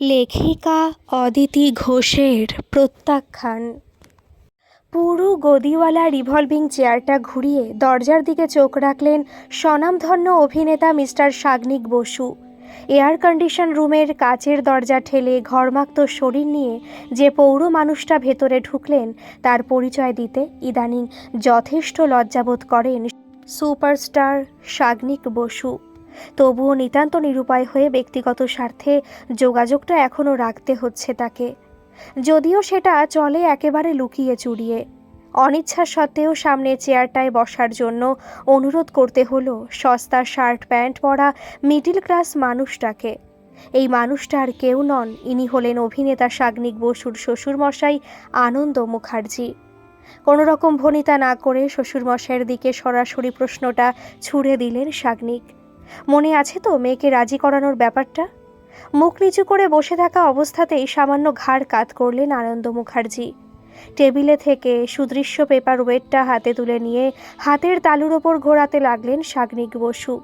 লেখিকা অদিতি ঘোষের প্রত্যাখ্যান। পুরু গদিওয়ালা রিভলভিং চেয়ারটা ঘুরিয়ে দরজার দিকে চোখ রাখলেন স্বনামধন্য অভিনেতা mister Sagnik Basu. Air condition রুমের কাচের দরজা ঠেলে ঘরমাক্ত শরীর নিয়ে যে পৌর মানুষটা ভেতরে ঢুকলেন, তার পরিচয় দিতে ইদানিং যথেষ্ট লজ্জাবোধ করেন সুপারস্টার সাগ্নিক বসু। তবুও নিতান্ত নিরুপায় হয়ে ব্যক্তিগত স্বার্থে যোগাযোগটা এখনও রাখতে হচ্ছে তাকে। যদিও সেটা চলে একেবারে লুকিয়ে চুরিয়ে। অনিচ্ছা সত্ত্বেও সামনে চেয়ারটায় বসার জন্য অনুরোধ করতে হলো সস্তা শার্ট প্যান্ট পরা মিডিল ক্লাস মানুষটাকে। এই মানুষটা আর কেউ নন, ইনি হলেন অভিনেতা সাগ্নিক বসুর শ্বশুরমশাই আনন্দ মুখার্জি। কোনো রকম ভনিতা না করে শ্বশুরমশাইয়ের দিকে সরাসরি প্রশ্নটা ছুড়ে দিলেন সাগ্নিক। মনে আছে তো মেয়েকে রাজি করানোর ব্যাপারটা? মুখ নিচু করে বসে থাকা অবস্থাতেই সামান্য ঘাড় কাত করলেন আনন্দ মুখার্জি। টেবিলে থেকে সুদৃশ্য পেপার ওয়েটটা হাতে তুলে নিয়ে হাতের তালুর ওপর ঘোরাতে লাগলেন সাগ্নিক বসু।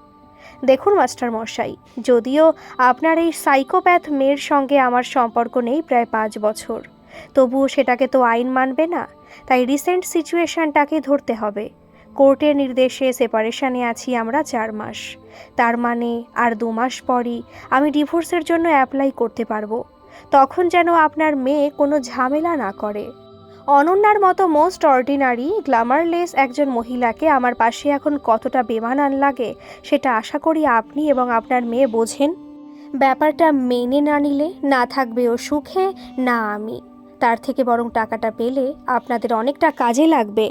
দেখুন, মাস্টার মশাই, যদিও আপনার এই সাইকোপ্যাথ মেয়ের সঙ্গে আমার সম্পর্ক নেই প্রায় পাঁচ বছর। তবুও সেটাকে তো আইন মানবে না, তাই রিসেন্ট সিচুয়েশনটাকে ধরতে হবে। কোর্টের নির্দেশে সেপারেশানে আছি আমরা চার মাস। তার মানে আর দু মাস পরই আমি ডিভোর্সের জন্য অ্যাপ্লাই করতে পারব। তখন যেন আপনার মেয়ে কোনো ঝামেলা না করে। অনন্যার মতো মোস্ট অর্ডিনারি গ্ল্যামারলেস একজন মহিলাকে আমার পাশে এখন কতটা বেমানান লাগে সেটা আশা করি আপনি এবং আপনার মেয়ে বোঝেন। ব্যাপারটা মেনে না নিলে না থাকবে ও সুখে না আমি। তার থেকে বরং টাকাটা পেলে আপনাদের অনেকটা কাজে লাগবে।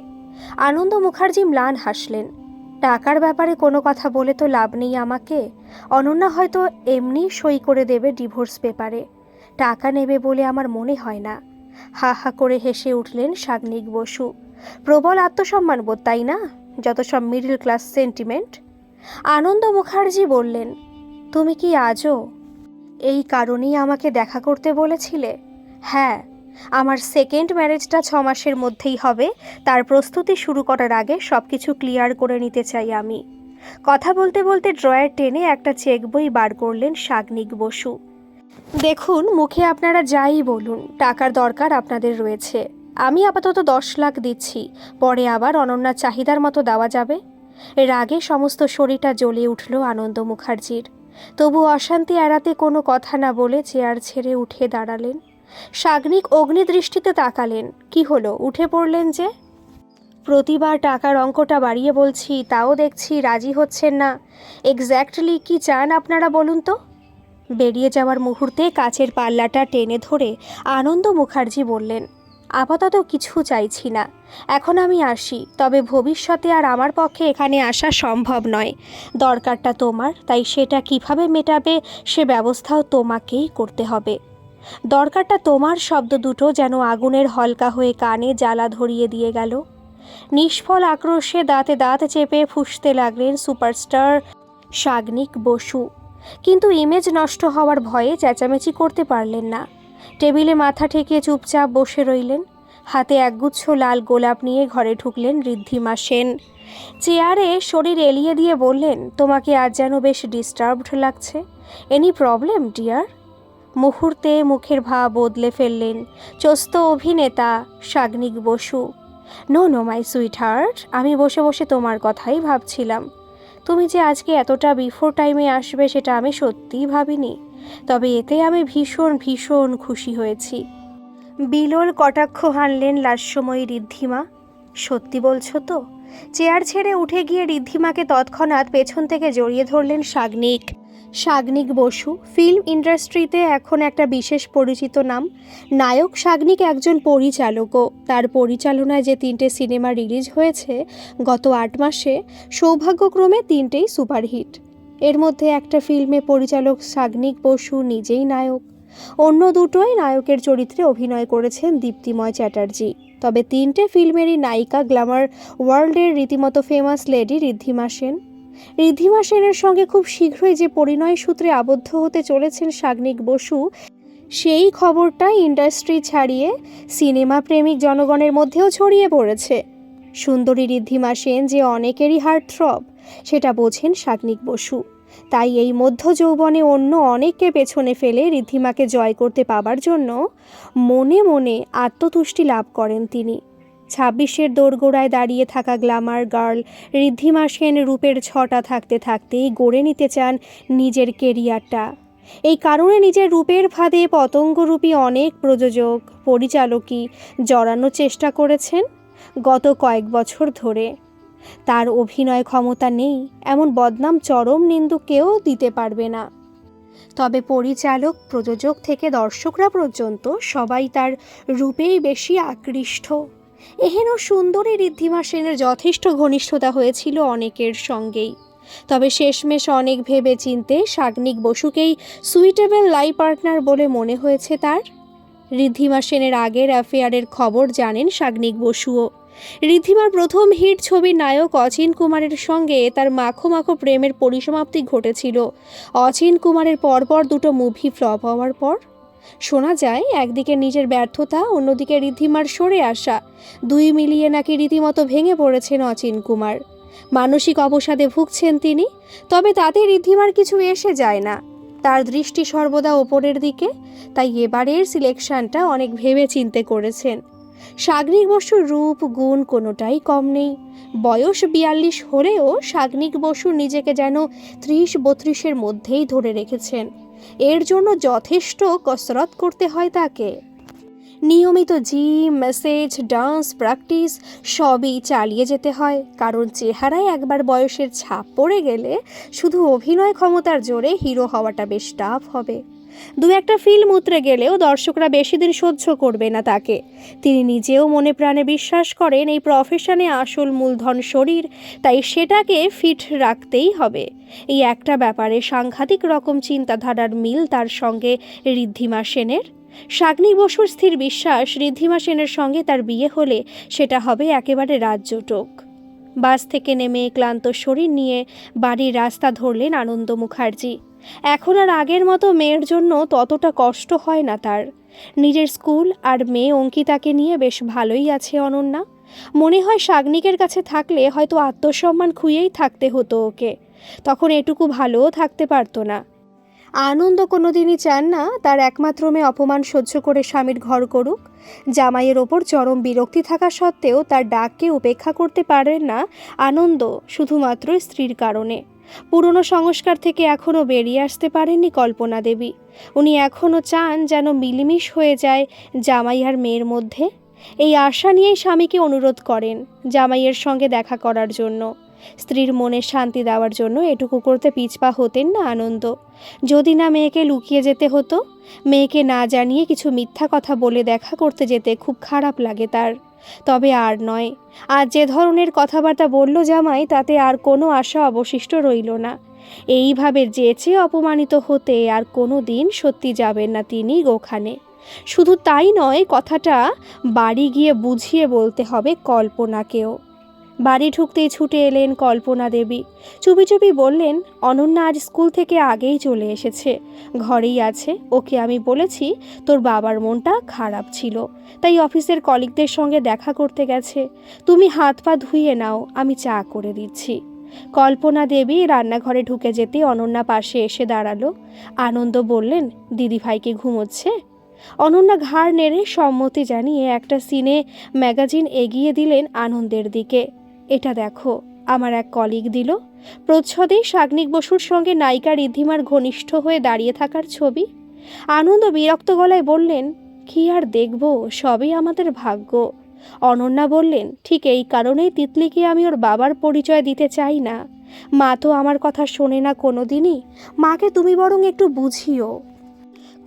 আনন্দ মুখার্জি ম্লান হাসলেন। টাকার ব্যাপারে কোনো কথা বলে তো লাভ নেই আমাকে। অনন্যা হয়তো এমনি সই করে দেবে ডিভোর্স পেপারে। টাকা নেবে বলে আমার মনে হয় না। হা হা করে হেসে উঠলেন সাগ্নিক বসু। প্রবল আত্মসম্মান বোধ, তাই না? যত সব middle class sentiment. Anand Mukherjee বললেন, তুমি কি আজও এই কারণেই আমাকে দেখা করতে বলেছিলে? হ্যাঁ আমার সেকেন্ড ম্যারেজটা ছ মাসের মধ্যেই হবে। তার প্রস্তুতি শুরু করার আগে সব কিছু ক্লিয়ার করে নিতে চাই আমি। কথা বলতে বলতে ড্রয়ার টেনে একটা চেক বই বার করলেন সাগ্নিক বসু। দেখুন, মুখে আপনারা যাই বলুন, টাকার দরকার আপনাদের রয়েছে। আমি আপাতত দশ লাখ দিচ্ছি, পরে আবার অনন্যার চাহিদার মতো দেওয়া যাবে। রাগে সমস্ত শরীরটা জ্বলে উঠল আনন্দ মুখার্জির। তবু অশান্তি এড়াতে কোনো কথা না বলে চেয়ার ছেড়ে উঠে দাঁড়ালেন। সাগ্নিক অগ্নিদৃষ্টিতে তাকালেন। কি হলো? উঠে পড়লেন যে? প্রতিবার টাকার অঙ্কটা বাড়িয়ে বলছি, তাও দেখছি রাজি হচ্ছেন না। এক্স্যাক্টলি কি চান আপনারা বলুন তো? বেরিয়ে যাওয়ার মুহূর্তে কাচের পাল্লাটা টেনে ধরে আনন্দ মুখার্জি বললেন, আপাতত কিছু চাইছি না। এখন আমি আসি, তবে ভবিষ্যতে আর আমার পক্ষে এখানে আসা সম্ভব নয়। দরকারটা তোমার, তাই সেটা কীভাবে মেটাবে সে ব্যবস্থাও তোমাকেই করতে হবে। দরকারটা তোমার শব্দ দুটো যেন আগুনের হলকা হয়ে কানে জ্বালা ধরিয়ে দিয়ে গেল। নিষ্ফল আক্রোশে দাঁতে দাঁত চেপে ফুঁসতে লাগলেন সুপারস্টার সাগ্নিক বসু। কিন্তু ইমেজ নষ্ট হওয়ার ভয়ে চেঁচামেচি করতে পারলেন না। টেবিলে মাথা ঠেকিয়ে চুপচাপ বসে রইলেন। হাতে একগুচ্ছ লাল গোলাপ নিয়ে ঘরে ঢুকলেন ঋদ্ধিমা সেন। চেয়ারে শরীর এলিয়ে দিয়ে বললেন, তোমাকে আজ যেন বেশ ডিস্টার্বড লাগছে। এনি প্রবলেম ডিয়ার মুহূর্তে মুখের ভাব বদলে ফেললেন চস্ত অভিনেতা Sagnik Basu. No no, my sweetheart আমি বসে বসে তোমার কথাই ভাবছিলাম। তুমি যে আজকে এতটা বিফোর টাইমে আসবে সেটা আমি সত্যিই ভাবিনি। তবে এতে আমি ভীষণ ভীষণ খুশি হয়েছি। বিলোল কটাক্ষ হানলেন লাস্যময়ী ঋদ্ধিমা। সত্যি বলছো তো? চেয়ার ছেড়ে উঠে গিয়ে ঋদ্ধিমাকে তৎক্ষণাৎ পেছন থেকে জড়িয়ে ধরলেন সাগ্নিক। সাগ্নিক বসু। ফিল্ম ইন্ডাস্ট্রিতে এখন একটা বিশেষ পরিচিত নাম। নায়ক সাগ্নিক একজন পরিচালকও। তার পরিচালনায় যে তিনটে সিনেমা রিলিজ হয়েছে গত আট মাসে, সৌভাগ্যক্রমে তিনটেই সুপারহিট। এর মধ্যে একটা ফিল্মে পরিচালক সাগ্নিক বসু নিজেই নায়ক। অন্য দুটোই নায়কের চরিত্রে অভিনয় করেছেন দীপ্তিময় চ্যাটার্জি। তবে তিনটে ফিল্মেরই নায়িকা গ্ল্যামার ওয়ার্ল্ডের রীতিমতো ফেমাস লেডি ঋদ্ধিমা সেন। ঋদ্ধিমা সেনের সঙ্গে খুব শীঘ্রই যে পরিণয় সূত্রে আবদ্ধ হতে চলেছেন সাগ্নিক বসু, সেই খবরটা ইন্ডাস্ট্রি ছাড়িয়ে সিনেমা প্রেমিক জনগণের মধ্যেও ছড়িয়ে পড়েছে। সুন্দরী ঋদ্ধিমা সেন যে অনেকেরই হার্ট থ্রব সেটা বোঝেন সাগ্নিক বসু। তাই এই মধ্য যৌবনে অন্য অনেককে পেছনে ফেলে ঋদ্ধিমাকে জয় করতে পাবার জন্য মনে মনে আত্মতুষ্টি লাভ করেন তিনি। ছাব্বিশের দোরগোড়ায় দাঁড়িয়ে থাকা গ্লামার গার্ল ঋদ্ধিমা সেন রূপের ছটা থাকতে থাকতেই গড়ে নিতে চান নিজের কেরিয়ারটা। এই কারণে নিজের রূপের ফাঁদে পতঙ্গরূপী অনেক প্রযোজক, পরিচালকই জড়ানোর চেষ্টা করেছেন গত কয়েক বছর ধরে। তার অভিনয় ক্ষমতা নেই, এমন বদনাম চরম নিন্দুকেও দিতে পারবে না। তবে পরিচালক, প্রযোজক থেকে দর্শকরা পর্যন্ত সবাই তার রূপেই বেশি আকৃষ্ট। এহেন সুন্দরী ঋদ্ধিমা সেনের যথেষ্ট ঘনিষ্ঠতা হয়েছিল অনেকের সঙ্গেই। তবে শেষমেশ অনেক ভেবে চিনতে সাগ্নিক বসুকেই সুইটেবল লাই পার্টনার বলে মনে হয়েছে তার। ঋদ্ধিমা সেনের আগের অ্যাফেয়ারের খবর জানেন সাগ্নিক বসুও। ঋদ্ধিমার প্রথম হিট ছবির নায়ক অচিন কুমারের সঙ্গে তার মাখো মাখো প্রেমের পরিসমাপ্তি ঘটেছিল। অচিন কুমারের পরপর দুটো মুভি ফ্লপ হওয়ার পর শোনা যায়, একদিকে নিজের ব্যর্থতা, অন্যদিকে ঋদ্ধিমার সরে আসা। দুই মিলিয়ে নাকি রীতিমতো ভেঙে পড়েছেন অচিন কুমার। মানসিক অবসাদে ভুগছেন তিনি, তবে তাতে ঋদ্ধিমার কিছু এসে যায় না। তার দৃষ্টি সর্বদা ওপরের দিকে, তাই এবারের সিলেকশনটা অনেক ভেবে চিনতে করেছেন। সাগ্নিক বসুর রূপ, গুণ কোনোটাই কম নেই। বয়স বিয়াল্লিশ হলেও সাগ্নিক বসু নিজেকে যেন ত্রিশ বত্রিশের মধ্যেই ধরে রেখেছেন। এর জন্য যথেষ্ট কসরত করতে হয় তাকে। নিয়মিত জিম, মেসেজ, ডান্স, প্র্যাকটিস, সবই চালিয়ে যেতে হয়। কারণ চেহারায় একবার বয়সের ছাপ পড়ে গেলে শুধু অভিনয় ক্ষমতার জোরে হিরো হওয়াটা বেশ টাফ হবে। দু একটা ফিল্ম উতরে গেলেও দর্শকরা বেশি দিন সহ্য করবে না তাকে। তিনি নিজেও মনে প্রাণে বিশ্বাস করেন, এই প্রফেশনে আসল মূলধন শরীর, তাই সেটাকে ফিট রাখতেই হবে। এই একটা ব্যাপারে সাংঘাতিক রকম চিন্তাধারার মিল তার সঙ্গে ঋদ্ধিমা সেনের। সাগ্নি বসুর স্থির বিশ্বাস ঋদ্ধিমা সেনের সঙ্গে তার বিয়ে হলে সেটা হবে একেবারে রাজ্যটোক বাস থেকে নেমে ক্লান্ত শরীর নিয়ে বাড়ির রাস্তা ধরলেন আনন্দ মুখার্জি। এখন আর আগের মতো মেয়ের জন্য ততটা কষ্ট হয় না তার। নিজের স্কুল আর মেয়ে অঙ্কিতাকে নিয়ে বেশ ভালোই আছে অনন্যা। মনে হয় সাগ্নিকের কাছে থাকলে হয়তো আত্মসম্মান খুইয়েই থাকতে হতো ওকে। তখন এটুকু ভালোও থাকতে পারতো না। আনন্দ কোনোদিনই চান না তার একমাত্র মেয়ে অপমান সহ্য করে স্বামীর ঘর করুক। জামাইয়ের ওপর চরম বিরক্তি থাকা সত্ত্বেও তার ডাককে উপেক্ষা করতে পারেন না আনন্দ, শুধুমাত্র স্ত্রীর কারণে। পুরনো সংস্কার থেকে এখনও বেরিয়ে আসতে পারেননি কল্পনা দেবী। উনি এখনও চান যেন মিলিমিশ হয়ে যায় জামাই আর মেয়ের মধ্যে। এই আশা নিয়েই স্বামীকে অনুরোধ করেন জামাইয়ের সঙ্গে দেখা করার জন্য। স্ত্রীর মনে শান্তি দেওয়ার জন্য এটুকু করতে পিছপা হতেন না আনন্দ। যদি না মেয়েকে লুকিয়ে যেতে হতো, মেয়েকে না জানিয়ে কিছু মিথ্যা কথা বলে দেখা করতে যেতে খুব খারাপ লাগে তার। তবে আর নয়। আর যে ধরনের কথাবার্তা বলল জামাই, তাতে আর কোনো আশা অবশিষ্ট রইল না। এইভাবে যেচে অপমানিত হতে আর কোনো দিন সত্যি যাবেন না তিনি ওখানে শুধু তাই নয়, কথাটা বাড়ি গিয়ে বুঝিয়ে বলতে হবে কল্পনাকেও। বাড়ি ঢুকতেই ছুটে এলেন কল্পনা দেবী। চুপি চুপি বললেন, অনন্যা আজ স্কুল থেকে আগেই চলে এসেছে। ঘরেই আছে। ওকে আমি বলেছি, তোর বাবার মনটা খারাপ ছিল। তাই অফিসের কলিগদের সঙ্গে দেখা করতে গেছে। তুমি হাত পা ধুয়ে নাও, আমি চা করে দিচ্ছি। কল্পনা দেবী রান্নাঘরে ঢুকে যেতে অনন্যা পাশে এসে দাঁড়াল। আনন্দ বললেন, দিদিভাইকে ঘুমোচ্ছে? অনন্যা ঘাড় নেড়ে সম্মতি জানিয়ে একটা সিনে ম্যাগাজিন এগিয়ে দিলেন আনন্দের দিকে। এটা দেখো, আমার এক কলিগ দিল। প্রচ্ছদে সাগ্নিক বসুর সঙ্গে নায়িকা ঋদ্ধিমার ঘনিষ্ঠ হয়ে দাঁড়িয়ে থাকার ছবি। আনন্দ বিরক্ত গলায় বললেন, কি আর দেখব, সবই আমাদের ভাগ্য। অনন্যা বললেন, ঠিক এই কারণেই তিতলিকে আমি ওর বাবার পরিচয় দিতে চাই না? মা তো আমার কথা শোনে না কোনো দিনই মাকে তুমি বরং একটু বুঝিও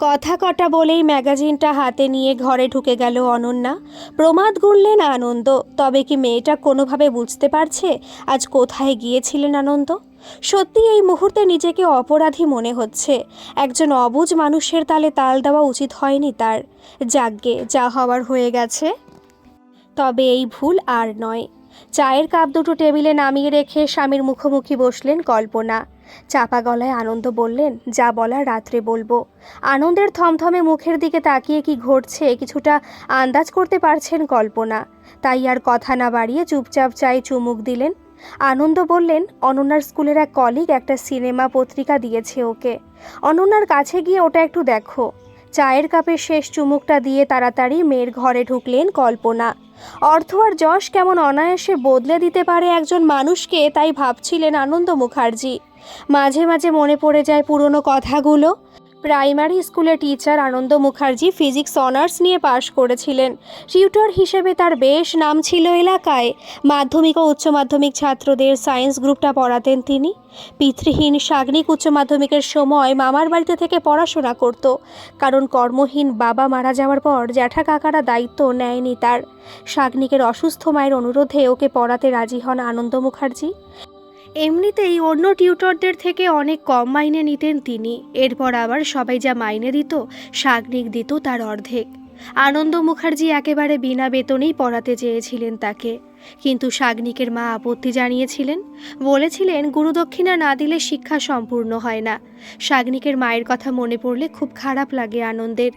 কথা কটা বলেই ম্যাগাজিনটা হাতে নিয়ে ঘরে ঢুকে গেল অনন্যা। প্রমাদ গুনলেন, আনন্দ, তবে কি মেয়েটা কোনোভাবে বুঝতে পারছে আজ কোথায় গিয়েছিলেন আনন্দ? সত্যি এই মুহূর্তে নিজেকে অপরাধী মনে হচ্ছে। একজন অবুঝ মানুষের তালে তাল দেওয়া উচিত হয়নি তার। যাগ্গে, যা হওয়ার হয়ে গেছে। তবে এই ভুল আর নয়। চায়ের কাপ দুটো টেবিলে নামিয়ে রেখে স্বামীর মুখোমুখি বসলেন কল্পনা। চাপা গলায় আনন্দ বললেন, যা বলার রাত্রে বলব। আনন্দের থমথমে মুখের দিকে তাকিয়ে কি ঘটছে কিছুটা আন্দাজ করতে পারছেন কল্পনা। তাই আর কথা না বাড়িয়ে চুপচাপ চায়ে চুমুক দিলেন। আনন্দ বললেন, অনন্যার স্কুলের এক কলিগ একটা সিনেমা পত্রিকা দিয়েছে ওকে। অনন্যার কাছে গিয়ে ওটা একটু দেখো। চায়ের কাপের শেষ চুমুকটা দিয়ে তাড়াতাড়ি মেয়ের ঘরে ঢুকলেন কল্পনা। অর্থ আর যশ কেমন অনায়াসে বদলে দিতে পারে একজন মানুষকে, তাই ভাবছিলেন আনন্দ মুখার্জি। মাঝে মাঝে মনে পড়ে যায় পুরনো কথাগুলো। প্রাইমারি স্কুলে teacher Anand Mukherjee physics honours নিয়ে পাশ করেছিলেন। টিউটর হিসেবে তার বেশ নাম ছিল এলাকায়। মাধ্যমিক ও উচ্চ মাধ্যমিক ছাত্রদের সায়েন্স গ্রুপটা পড়াতেন তিনি। পিতৃহীন সাগ্নিক উচ্চ মাধ্যমিকের সময় মামার বাড়িতে থেকে পড়াশোনা করত। কারণ কর্মহীন বাবা মারা যাওয়ার পর জ্যাঠা কাকারা দায়িত্ব নেয়নি তার। সাগ্নিকের অসুস্থ মায়ের অনুরোধে ওকে পড়াতে রাজি হন আনন্দ মুখার্জি। এমনিতেই অন্য টিউটরদের থেকে অনেক কম মাইনে নিতেন তিনি। এরপর আবার সবাই যা মাইনে দিত, সাগ্নিক দিত তার অর্ধেক। আনন্দ মুখার্জি একেবারে বিনা বেতনেই পড়াতে চেয়েছিলেন তাকে। কিন্তু সাগ্নিকের মা আপত্তি জানিয়েছিলেন। বলেছিলেন, গুরুদক্ষিণা না দিলে শিক্ষা সম্পূর্ণ হয় না। সাগ্নিকের মায়ের কথা মনে পড়লে খুব খারাপ লাগে আনন্দের।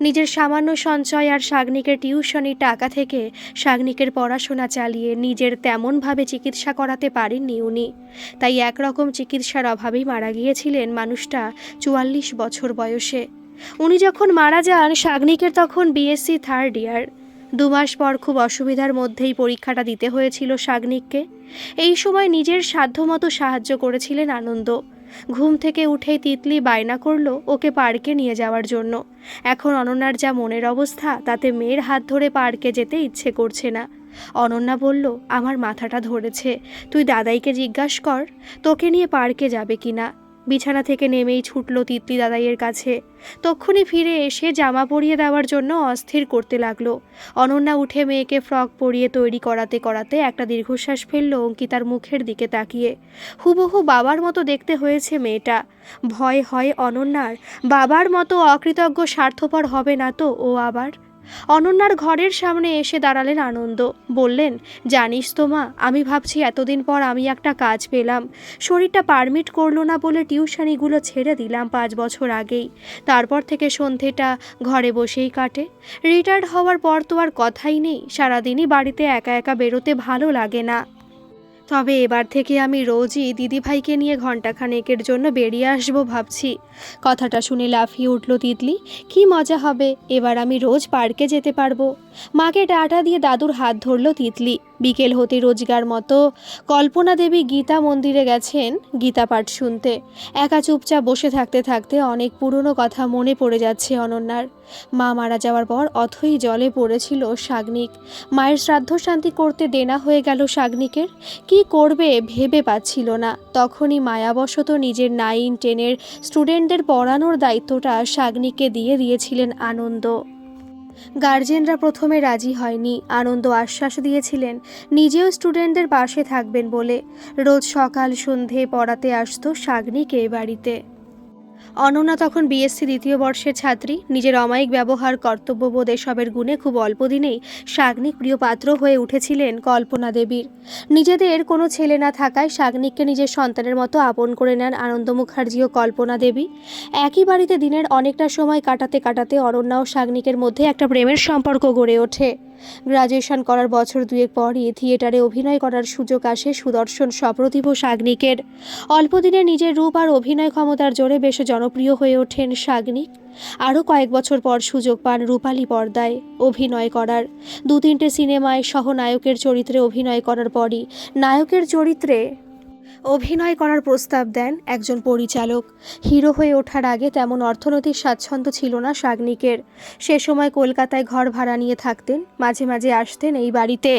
নিজের সামান্য সঞ্চয় আর সাগ্নিকের টিউশনির টাকা থেকে সাগ্নিকের পড়াশোনা চালিয়ে নিজের তেমনভাবে চিকিৎসা করাতে পারেননি উনি। তাই একরকম চিকিৎসার অভাবেই মারা গিয়েছিলেন মানুষটা চুয়াল্লিশ বছর বয়সে। উনি যখন মারা যান, সাগ্নিকের তখন বিএসসি থার্ড ইয়ার দু মাস পর খুব অসুবিধার মধ্যেই পরীক্ষাটা দিতে হয়েছিল সাগ্নিককে। এই সময় নিজের সাধ্যমতো সাহায্য করেছিলেন আনন্দ। ঘুম থেকে উঠেই তিতলি বায়না করল ওকে পার্কে নিয়ে যাওয়ার জন্য। এখন অনন্যার যা মনের অবস্থা, তাতে মেয়ের হাত ধরে পার্কে যেতে ইচ্ছে করছে না। অনন্যা বলল, আমার মাথাটা ধরেছে। তুই দাদাইকে জিজ্ঞাস কর, তোকে নিয়ে পার্কে যাবে কিনা? বিছানা থেকে নেমেই ছুটল তিতলি দাদাইয়ের কাছে। তক্ষুনি ফিরে এসে জামা পরিয়ে দেওয়ার জন্য অস্থির করতে লাগল। অনন্যা উঠে মেয়েকে ফ্রক পরিয়ে তৈরি করাতে করাতে একটা দীর্ঘশ্বাস ফেলল অঙ্কিতার মুখের দিকে তাকিয়ে। হুবহু বাবার মতো দেখতে হয়েছে মেয়েটা। ভয় হয় অনন্যার, বাবার মতো অকৃতজ্ঞ স্বার্থপর হবে না তো ও আবার? অনন্যার ঘরের সামনে এসে দাঁড়ালেন আনন্দ। বললেন, জানিস তো মা, আমি ভাবছি এতদিন পর আমি একটা কাজ পেলাম। শরীরটা পারমিট করল না বলে টিউশনিগুলো ছেড়ে দিলাম পাঁচ বছর আগেই। তারপর থেকে সন্ধেটা ঘরে বসেই কাটে। রিটায়ার্ড হওয়ার পর তো আর কথাই নেই। সারাদিনই বাড়িতে একা একা বেরোতে ভালো লাগে না। তবে এবার থেকে আমি রোজই দিদিভাইকে নিয়ে ঘন্টাখানেকের জন্য বেরিয়ে আসব ভাবছি। কথাটা শুনে লাফিয়ে উঠল তিতলি। কি মজা হবে, এবার আমি রোজ পার্কে যেতে পারব। মাকে ডাটা দিয়ে দাদুর হাত ধরল তিতলি। বিকেল হতে রোজগার মতো কল্পনা দেবী গীতা মন্দিরে গেছেন গীতা পাঠ শুনতে। একা চুপচাপ বসে থাকতে থাকতে অনেক পুরনো কথা মনে পড়ে যাচ্ছে অনন্যার। মা মারা যাওয়ার পর অথই জলে পড়েছিল সাগ্নিক মায়ের শ্রাদ্ধ শান্তি করতে দেনা হয়ে গেল সাগ্নিকের কি করবে ভেবে পাচ্ছিল না। তখনই মায়াবশত নিজের নাইন টেনের স্টুডেন্টদের পড়ানোর দায়িত্বটা সাগ্নিককে দিয়ে দিয়েছিলেন আনন্দ। গার্জেনরা প্রথমে রাজি হয়নি। আনন্দ আশ্বাস দিয়েছিলেন, নিজেও স্টুডেন্টদের পাশে থাকবেন বলে। রোজ সকাল সন্ধে পড়াতে আসতো সাগ্নিকে বাড়িতে। অনন্যা তখন বিএসসি দ্বিতীয় বর্ষের ছাত্রী। নিজের অমায়িক ব্যবহার, কর্তব্যবোধ এসবের গুণে খুব অল্প দিনেই সাগ্নিক প্রিয় পাত্র হয়ে উঠেছিলেন কল্পনা দেবীর। নিজেদের কোনো ছেলে না থাকায় সাগ্নিককে নিজের সন্তানের মতো আপন করে নেন আনন্দ মুখার্জি ও কল্পনা দেবী। একই বাড়িতে দিনের অনেকটা সময় কাটাতে কাটাতে অরণ্যা ও সাগ্নিকের মধ্যে একটা প্রেমের সম্পর্ক গড়ে ওঠে। গ্রাজুয়েশন করার বছর দুয়েক পরই থিয়েটারে অভিনয় করার সুযোগ আসে সুদর্শন সপ্রতিভ সাগ্নিকের। অল্পদিনে নিজের রূপ আর অভিনয় ক্ষমতার জোরে বেশ জনপ্রিয় হয়ে ওঠেন সাগ্নিক। আরও কয়েক বছর পর সুযোগ পান রূপালী পর্দায় অভিনয় করার। দু তিনটে সিনেমায় সহ নায়কের চরিত্রে অভিনয় করার পরই নায়কের চরিত্রে অভিনয় করার প্রস্তাব দেন একজন পরিচালক। হিরো হয়ে ওঠার আগে তেমন অর্থনৈতিক স্বাচ্ছন্দ্য ছিল না সাগ্নিকের। সে সময় কলকাতায় ঘর ভাড়া নিয়ে থাকতেন, মাঝে মাঝে আসতেন এই বাড়িতে।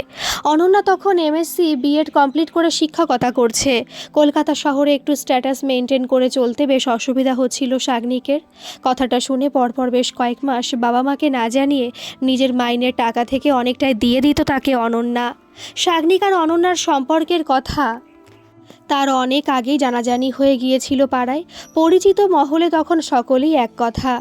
অনন্যা তখন এমএসসি বিএড কমপ্লিট করে শিক্ষকতা করছে। কলকাতা শহরে একটু স্ট্যাটাস মেনটেন করে চলতে বেশ অসুবিধা হচ্ছিল সাগ্নিকের। কথাটা শুনে পরপর বেশ কয়েক মাস বাবা মাকে না জানিয়ে নিজের মাইনের টাকা থেকে অনেকটাই দিয়ে দিত তাকে অনন্যা। সাগ্নিক আর অনন্যার সম্পর্কের কথা তার অনেক আগেই জানাজানি হয়ে গিয়েছিল পাড়ায়। পরিচিত মহলে তখন সকলেই এক কথা।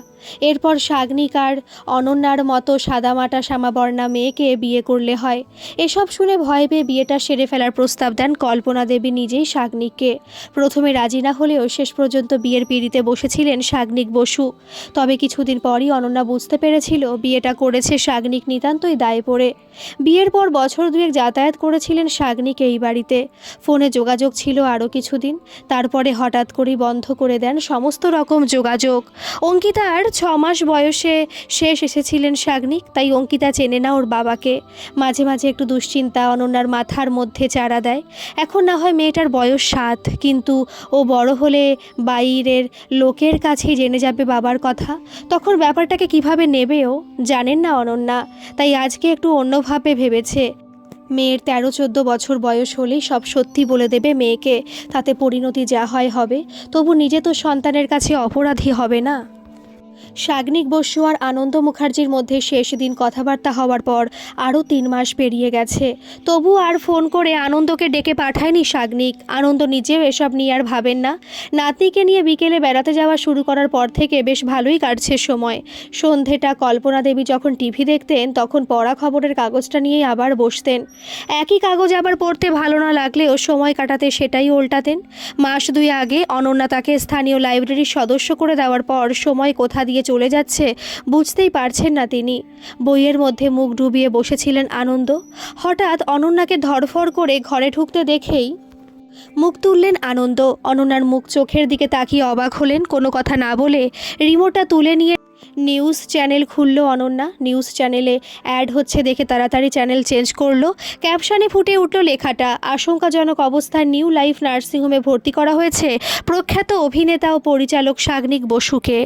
এরপর সাগ্নিক আর অনন্যার মতো সাদামাটা শ্যামাবর্ণা মেয়েকে বিয়ে করলে হয়। এসব শুনে ভয় পেয়ে বিয়েটা সেরে ফেলার প্রস্তাব দেন কল্পনা দেবী নিজেই সাগ্নিককে প্রথমে রাজি না হলেও শেষ পর্যন্ত বিয়ের পিড়িতে বসেছিলেন সাগ্নিক বসু। তবে কিছুদিন পরই অনন্যা বুঝতে পেরেছিল বিয়েটা করেছে সাগ্নিক নিতান্তই দায়ে পড়ে। বিয়ের পর বছর দুয়েক যাতায়াত করেছিলেন সাগ্নিক এই বাড়িতে। ফোনে যোগাযোগ ছিল আরও কিছুদিন। তারপরে হঠাৎ করেই বন্ধ করে দেন সমস্ত রকম যোগাযোগ। অঙ্কিতার ছ মাস বয়সে শেষ এসেছিলেন সাগ্নিক, তাই অঙ্কিতা চেনে না ওর বাবাকে। মাঝে মাঝে একটু দুশ্চিন্তা অনন্যার মাথার মধ্যে চারা দেয়। এখন না হয় মেয়েটার বয়স সাত, কিন্তু ও বড় হলে বাইরের লোকের কাছেই জেনে যাবে বাবার কথা। তখন ব্যাপারটাকে কীভাবে নেবেও জানেন না অনন্যা, তাই আজকে একটু অন্যভাবে ভেবেছে। মেয়ের তেরো চোদ্দ বছর বয়স হলেই সব সত্যি বলে দেবে মেয়েকে, তাতে পরিণতি যা হয় হবে। তবু নিজে তো সন্তানের কাছে অপরাধী হবে না। সাগ্নিক বসু আর আনন্দ মুখার্জির মধ্যে শেষ দিন কথাবার্তা হওয়ার পর আরও তিন মাস পেরিয়ে গেছে। তবু আর ফোন করে আনন্দকে ডেকে পাঠায়নি সাগ্নিক। আনন্দ নিজেও এসব নিয়ে আর ভাবেন না। নাতনিকে নিয়ে বিকেলে বেড়াতে যাওয়া শুরু করার পর থেকে বেশ ভালোই কাটছে সময়। সন্ধেটা কল্পনা দেবী যখন টিভি দেখতেন, তখন পড়া খবরের কাগজটা নিয়েই আবার বসতেন। একই কাগজ আবার পড়তে ভালো না লাগলেও সময় কাটাতে সেটাই উল্টাতেন। মাস দুই আগে অনন্যা তাকে স্থানীয় লাইব্রেরির সদস্য করে দেওয়ার পর সময় কোথা দিয়ে চলে যাচ্ছে। বুঝতেই পারছেন না তিনি। বইয়ের মধ্যে মুখ ডুবিয়ে বসেছিলেন আনন্দ। হঠাৎ অনন্যাকে ধরফর করে ঘরে ঢুকতে দেখেই মুখ তুললেন আনন্দ। অনন্যার মুখ চোখের দিকে তাকিয়ে অবাক হলেন। কোনো কথা না বলে রিমোটটা তুলে নিয়ে নিউজ চ্যানেল খুললো অনন্যা। নিউজ চ্যানেলে অ্যাড হচ্ছে দেখে তাড়াতাড়ি চ্যানেল চেঞ্জ করল। ক্যাপশনে ফুটে উঠল লেখাটা। আশঙ্কাজনক অবস্থায় নিউ লাইফ নার্সিংহোমে ভর্তি করা হয়েছে প্রখ্যাত অভিনেতা ও পরিচালক সাগ্নিক বসুকে।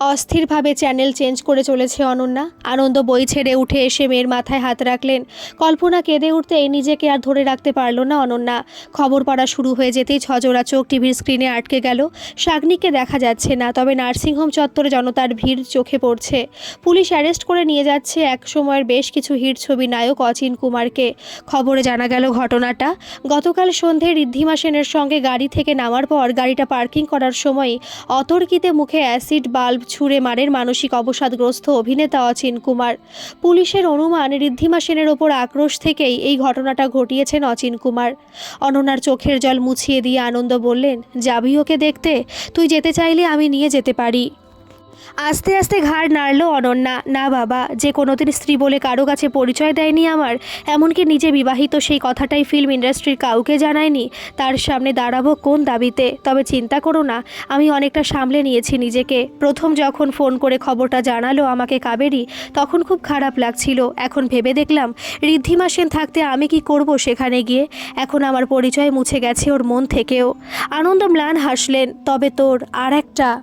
অস্থিরভাবে চ্যানেল চেঞ্জ করে চলেছে অনন্যা। আনন্দ বই ছেড়ে উঠে এসে মেয়ের মাথায় হাত রাখলেন। কল্পনা কেঁদে উঠতেই নিজেকে আর ধরে রাখতে পারল না অনন্যা। খবর পড়া শুরু হয়ে যেতেই ছজোড়া চোখ টিভির স্ক্রিনে আটকে গেল। শাগনিককে দেখা যাচ্ছে না, তবে নার্সিংহোম চত্বরে জনতার ভিড় চোখে পড়ছে। পুলিশ অ্যারেস্ট করে নিয়ে যাচ্ছে এক সময়ের বেশ কিছু হিট ছবি নায়ক অচিন কুমারকে। খবরে জানা গেল ঘটনাটা। গতকাল সন্ধে ঋদ্ধিমা সেনের সঙ্গে গাড়ি থেকে নামার পর গাড়িটা পার্কিং করার সময় অতর্কিতে মুখে অ্যাসিড বাল্ব ছুঁড়ে মারেন মানসিক অবসাদগ্রস্ত অভিনেতা অচিন কুমার। পুলিশের অনুমান, ঋদ্ধিমা সেনের ওপর আক্রোশ থেকেই এই ঘটনাটা ঘটিয়েছেন অচিন কুমার। অননার চোখের জল মুছিয়ে দিয়ে আনন্দ বললেন যাবি ওকে দেখতে, তুই যেতে চাইলে আমি নিয়ে যেতে পারি। আস্তে আস্তে ঘাড় নাড়ল অনন্যা। না বাবা, যে কোনোদিন স্ত্রী বলে কারও কাছে পরিচয় দেয়নি আমার, এমনকি নিজে বিবাহিত সেই কথাটাই ফিল্ম ইন্ডাস্ট্রির কাউকে জানায়নি, তার সামনে দাঁড়াবো কোন দাবিতে? তবে চিন্তা করো না, আমি অনেকটা সামলে নিয়েছি নিজেকে। প্রথম যখন ফোন করে খবরটা জানালো আমাকে কাবেরি, তখন খুব খারাপ লাগছিল। এখন ভেবে দেখলাম, ঋদ্ধিমা সেন থাকতে আমি কি করব সেখানে গিয়ে? এখন আমার পরিচয় মুছে গেছে ওর মন থেকেও। আনন্দ ম্লান হাসলেন, তবে তোর আর একটা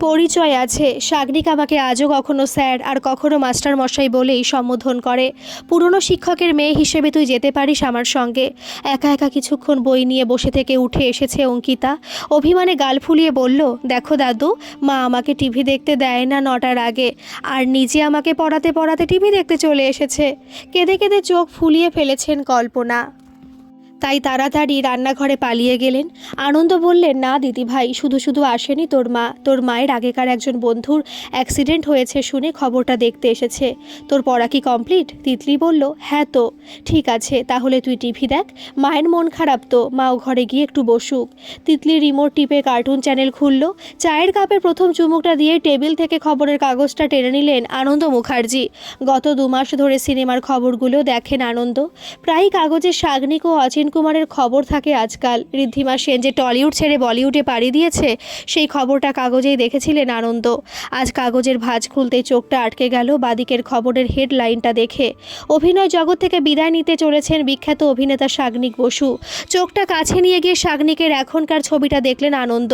পরিচয় আছে। সাগরিক আমাকে আজও কখনো স্যার আর কখনো মাস্টার মশাই বলেই সম্বোধন করে। পুরনো শিক্ষকের মেয়ে হিসেবে তুই যেতে পারিস আমার সঙ্গে। একা একা কিছুক্ষণ বই নিয়ে বসে থেকে উঠে এসেছে অঙ্কিতা। অভিমানে গাল ফুলিয়ে বলল, দেখো দাদু, মা আমাকে টিভি দেখতে দেয় না নটার আগে, আর নিজে আমাকে পড়াতে পড়াতে টিভি দেখতে চলে এসেছে। কেঁদে কেঁদে চোখ ফুলিয়ে ফেলেছেন কল্পনা। তাই তাড়াতাড়ি রান্নাঘরে পালিয়ে গেলেন। আনন্দ বললেন, না দিদি ভাই শুধু শুধু আসেনি তোর মা। তোর মায়ের আগেকার একজন বন্ধুর অ্যাক্সিডেন্ট হয়েছে শুনে খবরটা দেখতে এসেছে। তোর পড়া কি কমপ্লিট তিতলি বলল হ্যাঁ তো। ঠিক আছে, তাহলে তুই টিভি দেখ। মায়ের মন খারাপ তো। মাও ঘরে গিয়ে একটু বসুক। তিতলি রিমোট টিপে কার্টুন চ্যানেল খুলল। চায়ের কাপের প্রথম চুমুকটা দিয়ে টেবিল থেকে খবরের কাগজটা টেনে নিলেন আনন্দ মুখার্জি। গত দু মাস ধরে সিনেমার খবরগুলো দেখেন আনন্দ। প্রায় কাগজে সাগনিক ও অচিন কুমারের খবর থাকে আজকাল। ঋদ্ধিমা সেন যে টলিউড ছেড়ে বলিউডে পাড়ি দিয়েছে, সেই খবরটা কাগজেই দেখেছিলেন আনন্দ। আজ কাগজের ভাঁজ খুলতেই চোখটা আটকে গেল বাদিকের খবরের হেডলাইনটা দেখে। অভিনয় জগৎ থেকে বিদায় নিতে চলেছেন বিখ্যাত অভিনেতা সাগনিক বসু। চোখটা কাছে নিয়ে গিয়ে সাগনিকের এখনকার ছবিটা দেখলেন আনন্দ।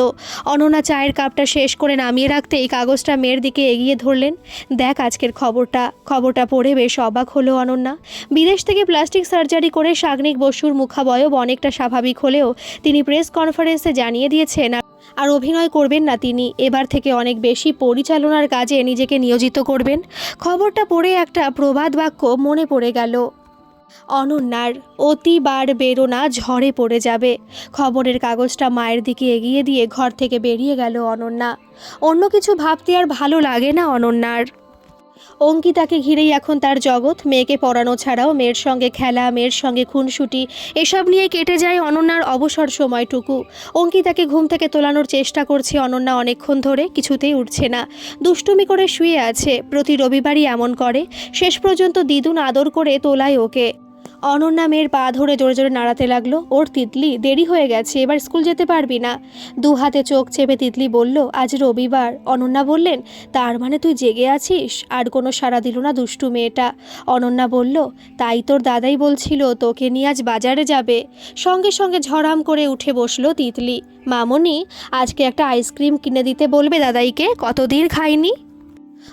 অননা চায়ের কাপটা শেষ করে নামিয়ে রাখতে এই কাগজটা মেয়ের দিকে এগিয়ে ধরলেন। দেখ আজকের খবরটা। খবরটা পড়ে বেশ অবাক হলো অনন্যা। বিদেশ থেকে প্লাস্টিক সার্জারি করে সাগনিক বসুর মুখাবয়ব অনেকটা স্বাভাবিক হলেও তিনি প্রেস কনফারেন্সে জানিয়ে দিয়েছেন, আর অভিনয় করবেন না তিনি। এবার থেকে অনেক বেশি পরিচালনার কাজে নিজেকে নিয়োজিত করবেন। খবরটা পড়ে একটা প্রবাদ বাক্য মনে পড়ে গেল। অনন্যার অতিবার বেরোনা ঝড়ে পড়ে যাবে। খবরের কাগজটা মায়ের দিকে এগিয়ে দিয়ে ঘর থেকে বেরিয়ে গেল অনন্যা। অন্য কিছু ভাবতে আর ভালো লাগে না অনন্যার। অঙ্কিতাকে ঘিরেই এখন তার জগৎ। মেয়েকে পড়ানো ছাড়াও মেয়ের সঙ্গে খেলা, মেয়ের সঙ্গে খুনসুটি, এসব নিয়ে কেটে যায় অনন্যার অবসর সময়টুকু। অঙ্কিতাকে ঘুম থেকে তোলানোর চেষ্টা করছে অনন্যা অনেকক্ষণ ধরে, কিছুতেই উঠছে না। দুষ্টুমি করে শুয়ে আছে। প্রতি রবিবারই এমন করে। শেষ পর্যন্ত দিদুন আদর করে তোলায় ওকে। অনন্যা মেয়ের পা ধরে জোরে জোরে নাড়াতে লাগল। ওর তিতলি, দেরি হয়ে গেছে, এবার স্কুল যেতে পারবি না। দু হাতে চোখ চেপে তিতলি বলল, আজ রবিবার। অনন্যা বললেন, তার মানে তুই জেগে আছিস? আর কোনো সাড়া দিল না দুষ্টু মেয়েটা। অনন্যা বলল, তাই তোর দাদাই বলছিল, তোকে নিয়ে আজ বাজারে যাবে। সঙ্গে সঙ্গে ঝড়াম করে উঠে বসল তিতলি। মামনি, আজকে একটা আইসক্রিম কিনে দিতে বলবে দাদাইকে? কতদিন খাইনি?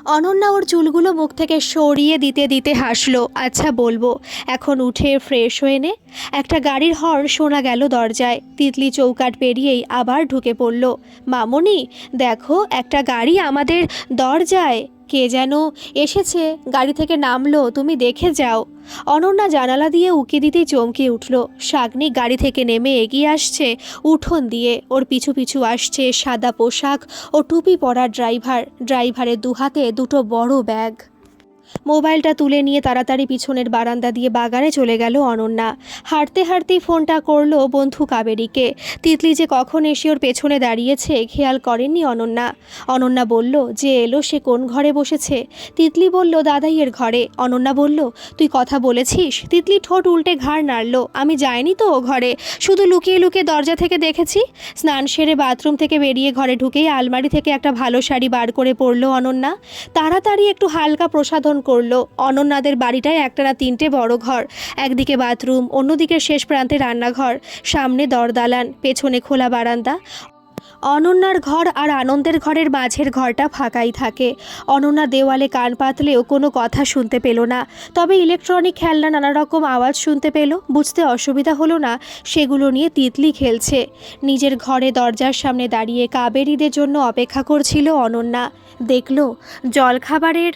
অনন্যা ওর চুলগুলো মুখ থেকে সরিয়ে দিতে দিতে হাসলো। আচ্ছা বলব। এখন উঠে ফ্রেশ হয়ে নে। একটা গাড়ির হর্ন শোনা গেল দরজায়। তিতলি চৌকাট পেরিয়েই আবার ঢুকে পড়ল। মামনি, দেখো, একটা গাড়ি আমাদের দরজায়। কে যেন এসেছে, গাড়ি থেকে নামলো, তুমি দেখে যাও। অনন্যা জানালা দিয়ে উকি দিতেই চমকে উঠল। শাগনি গাড়ি থেকে নেমে এগিয়ে আসছে উঠোন দিয়ে। ওর পিছু পিছু আসছে সাদা পোশাক ও টুপি পরা ড্রাইভার। ড্রাইভারের দুহাতে দুটো বড় ব্যাগ। মোবাইলটা তুলে নিয়ে তাড়াতাড়ি পিছনের বারান্দা দিয়ে বাগানে চলে গেল অনন্যা। হাঁটতে হাঁটতেই ফোনটা করল বন্ধু কাবেরীকে। তিতলি যে কখন এসে ওর পেছনে দাঁড়িয়েছে খেয়াল করেননি অনন্যা। অনন্যা বলল, যে এলো সে কোন ঘরে বসেছে? তিতলি বলল দাদাইয়ের ঘরে। অনন্যা বলল, তুই কথা বলেছিস? তিতলি ঠোঁট উল্টে ঘাড় নাড়লো, আমি যাইনি তো ও ঘরে। শুধু লুকিয়ে লুকিয়ে দরজা থেকে দেখেছি? স্নান সেরে বাথরুম থেকে বেরিয়ে ঘরে ঢুকেই আলমারি থেকে একটা ভালো শাড়ি বার করে পরলো অনন্যা। তাড়াতাড়ি একটু হালকা প্রসাধন করল। অনন্যাদের বাড়িটায় একটা না তিনটে বড় ঘর। একদিকে বাথরুম, অন্যদিকে শেষ প্রান্তে রান্নাঘর। সামনে দরদালান, পেছনে খোলা বারান্দা। অনন্যার ঘর আর আনন্দের ঘরের মাঝের ঘরটা ফাঁকাই থাকে। অনন্যা দেওয়ালে কান পাতলেও কোনো কথা শুনতে পেল না। তবে ইলেকট্রনিক খেলনা নানা রকম আওয়াজ শুনতে পেল। বুঝতে অসুবিধা হলো না, সেগুলো নিয়ে তিতলি খেলছে। নিজের ঘরে দরজার সামনে দাঁড়িয়ে কাবেরীদের জন্য অপেক্ষা করছিল অনন্যা। দেখল, জলখাবারের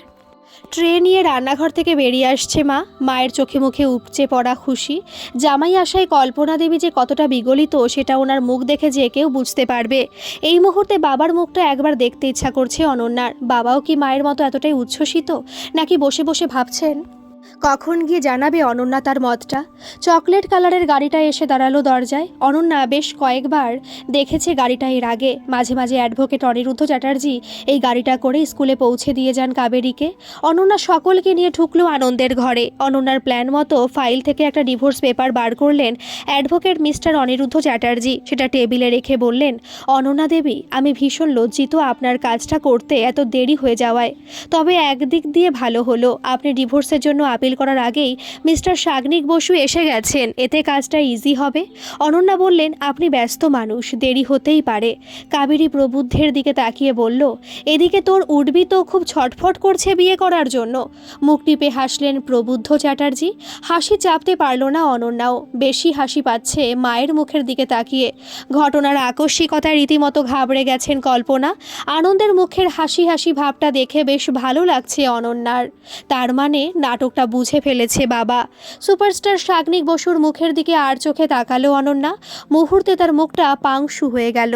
ট্রে নিয়ে রান্নাঘর থেকে বেরিয়ে আসছে মা। মায়ের চোখে মুখে উপচে পড়া খুশি। জামাই আশায় কল্পনা দেবী যে কতটা বিগলিত, সেটা ওনার মুখ দেখে যে কেউ বুঝতে পারবে। এই মুহূর্তে বাবার মুখটা একবার দেখতে ইচ্ছা করছে অনন্যার। বাবাও কি মায়ের মতো এতটাই উচ্ছ্বসিত, নাকি বসে বসে ভাবছেন? কখন গিয়ে জানাবে অনন্যা তার মতটা? চকলেট কালারের গাড়িটা এসে দাঁড়াল দরজায়। অনন্যা বেশ কয়েকবার দেখেছে গাড়িটা এর আগে। মাঝে মাঝে অ্যাডভোকেট অনিরুদ্ধ চ্যাটার্জি এই গাড়িটা করে স্কুলে পৌঁছে দিয়ে যান কাবেরীকে। অনন্যা সকলকে নিয়ে ঢুকলো আনন্দের ঘরে। অনন্যার প্ল্যান মতো ফাইল থেকে একটা ডিভোর্স পেপার বার করলেন অ্যাডভোকেট মিস্টার অনিরুদ্ধ চ্যাটার্জি। সেটা টেবিলে রেখে বললেন, অনন্যা দেবী, আমি ভীষণ লজ্জিত আপনার কাজটা করতে এত দেরি হয়ে যাওয়ায়। তবে একদিক দিয়ে ভালো হলো। আপনি ডিভোর্সের জন্য আপিল করার আগেই মিস্টার সাগনিক বসু এসে গেছেন। এতে কাজটা ইজি হবে। অনন্যা বললেন, আপনি ব্যস্ত মানুষ, দেরি হতেই পারে। কাবেরী প্রবুদ্ধের দিকে তাকিয়ে বলল, এদিকে তোর উঠবি তো খুব ছটফট করছে বিয়ে করার জন্য। মুখ টিপে হাসলেন প্রবুদ্ধ চ্যাটার্জি। হাসি চাপতে পারল না অনন্যাও। বেশি হাসি পাচ্ছে মায়ের মুখের দিকে তাকিয়ে। ঘটনার আকস্মিকতায় রীতিমতো ঘাবড়ে গেছেন কল্পনা। আনন্দের মুখের হাসি হাসি ভাবটা দেখে বেশ ভালো লাগছে অনন্যার। তার মানে নাটকটা বুঝে ফেলেছে বাবা। সুপারস্টার শাগনিক বসুর মুখের দিকে আর চোখে তাকালো অনন্যা। মুহূর্তে তার মুখটা পাংশু হয়ে গেল।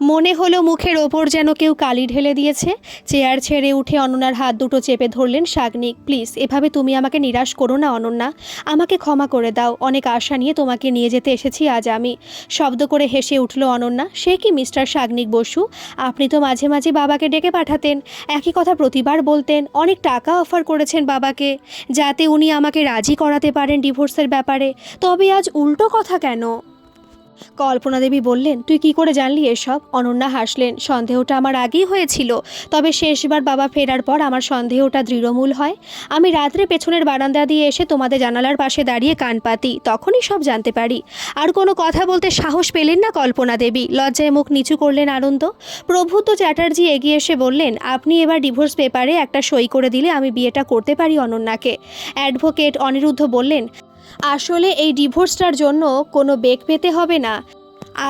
মনে হলো মুখের ওপর যেন কেউ কালি ঢেলে দিয়েছে। চেয়ার ছেড়ে উঠে অনন্যার হাত দুটো চেপে ধরলেন শাগনিক প্লিজ, এভাবে তুমি আমাকে নিরাশ করো না, অনন্যা। আমাকে ক্ষমা করে দাও। অনেক আশা নিয়ে তোমাকে নিয়ে যেতে এসেছি আজ আমি। শব্দ করে হেসে উঠল অনন্যা। সে কি মিস্টার শাগনিক বসু? আপনি তো মাঝে মাঝে বাবাকে ডেকে পাঠাতেন। একই কথা প্রতিবার বলতেন। অনেক টাকা অফার করেছেন বাবাকে। যাতে উনি আমাকে রাজি করাতে পারেন ডিভোর্সের ব্যাপারে। তবে আজ উল্টো কথা কেন? কল্পনা দেবী বললেন, তুই কি করে জানলি এসব? অনন্যা হাসলেন, সন্দেহটা আমার আগেই হয়েছিল। তবে শেষবার বাবা ফেরার পর আমার সন্দেহটা দৃঢ়মূল হয়। আমি রাত্রে পেছনের বারান্দা দিয়ে এসে তোমাদের জানালার পাশে দাঁড়িয়ে কান পাতি, তখনই সব জানতে পারি। আর কোনো কথা বলতে সাহস পেলেন না কল্পনা দেবী। লজ্জায় মুখ নিচু করলেন আনন্দ। প্রভুত চ্যাটার্জি এগিয়ে এসে বললেন, আপনি এবার ডিভোর্স পেপারে একটা সই করে দিলে আমি বিয়েটা করতে পারি অনন্যাকে। অ্যাডভোকেট অনিরুদ্ধ বললেন আসলে এই ডিভোর্সটার জন্য কোনো বেগ পেতে হবে না।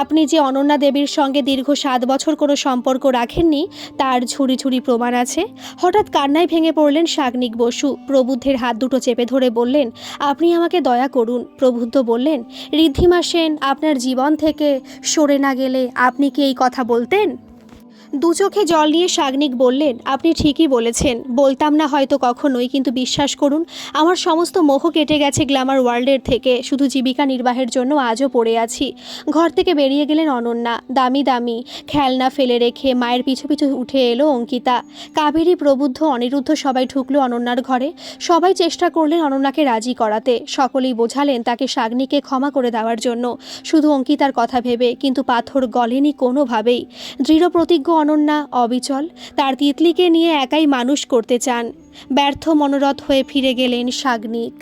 আপনি যে অনন্যা দেবীর সঙ্গে দীর্ঘ সাত বছর কোনো সম্পর্ক রাখেননি, তার ঝুড়ি ঝুড়ি প্রমাণ আছে। হঠাৎ কান্নায় ভেঙে পড়লেন শাগনিক বসু। প্রবুদ্ধের হাত দুটো চেপে ধরে বললেন, আপনি আমাকে দয়া করুন। প্রবুদ্ধ বললেন, ঋদ্ধিমা সেন, আপনার জীবন থেকে সরে না গেলে আপনি কি এই কথা বলতেন? দু চোখে জল নিয়ে শাগনিক বললেন, আপনি ঠিকই বলেছেন। বলতাম না হয়তো কখনোই, কিন্তু বিশ্বাস করুন, আমার সমস্ত মোহ কেটে গেছে গ্ল্যামার ওয়ার্ল্ডের থেকে। শুধু জীবিকা নির্বাহের জন্য আজও পড়ে আছি। ঘর থেকে বেরিয়ে গেলেন অনন্যা। দামি দামি। খেলনা ফেলে রেখে মায়ের পিছু পিছু উঠে এলো অঙ্কিতা। কাবেরী প্রবুদ্ধ অনিরুদ্ধ সবাই ঢুকলো অনন্যার ঘরে। সবাই চেষ্টা করলেন অনন্যাকে রাজি করাতে। সকলেই বোঝালেন তাকে শাগনিকে ক্ষমা করে দেওয়ার জন্য। শুধু অঙ্কিতার কথা ভেবে, কিন্তু পাথর গলেনি কোনোভাবেই। দৃঢ় প্রতিজ্ঞ অনন্যা অবিচল, তার তিতলিকে নিয়ে একাই মানুষ করতে চান। ব্যর্থ মনোরথ হয়ে ফিরে গেলেন শাগনিক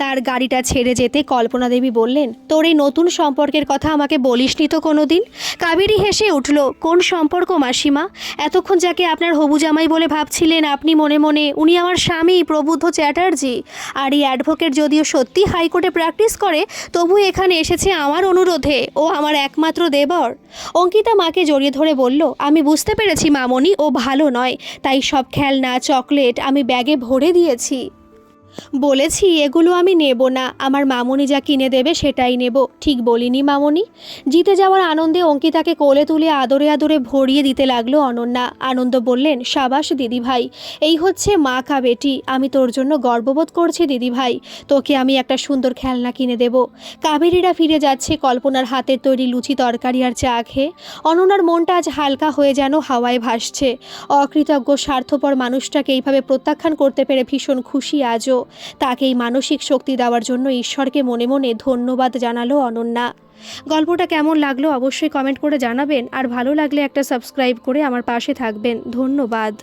তার গাড়িটা ছেড়ে যেতে কল্পনা দেবী বললেন, তোর এই নতুন সম্পর্কের কথা আমাকে বলিসনি তো কোনো দিন কাবেরী হেসে উঠল, কোন সম্পর্ক মাসিমা? এতক্ষণ যাকে আপনার হবু জামাই বলে ভাবছিলেন, আপনি মনে মনে, উনি আমার স্বামী, প্রবুদ্ধ চ্যাটার্জি। আর এই অ্যাডভোকেট যদিও সত্যি হাইকোর্টে প্র্যাকটিস করে, তবু এখানে এসেছে আমার অনুরোধে, ও আমার একমাত্র দেবর। অঙ্কিতা মাকে জড়িয়ে ধরে বলল, আমি বুঝতে পেরেছি মামনি, ও ভালো নয়, তাই সব খেলনা, চকলেট আমি ব্যাগে ভরে দিয়েছি। বলেছি, এগুলো আমি নেব না। আমার মামনি যা কিনে দেবে সেটাই নেব। ঠিক বলিনি মামনি। জিতে যাওয়ার আনন্দে অঙ্কিতাকে কোলে তুলে আদরে আদরে ভরিয়ে দিতে লাগল অনন্যা। আনন্দ বললেন, সাবাস দিদি ভাই এই হচ্ছে মা কা বেটি। আমি তোর জন্য গর্ববোধ করছি দিদি ভাই তোকে আমি একটা সুন্দর খেলনা কিনে দেব। কাবেরীরা ফিরে যাচ্ছে কল্পনার হাতের তৈরি লুচি তরকারি আর চা খেয়ে। অনন্যার মনটা আজ হালকা হয়ে যেন হাওয়ায় ভাসছে। অকৃতজ্ঞ, স্বার্থপর মানুষটাকে এইভাবে প্রত্যাখ্যান করতে পেরে ভীষণ খুশি আজও। তাকে এই মানসিক শক্তি দেওয়ার জন্য ঈশ্বরকে মনে মনে ধন্যবাদ জানালো অনন্যা। গল্পটা কেমন লাগল অবশ্যই কমেন্ট করে জানাবেন, আর ভালো লাগলে একটা সাবস্ক্রাইব করে আমার পাশে থাকবেন। ধন্যবাদ।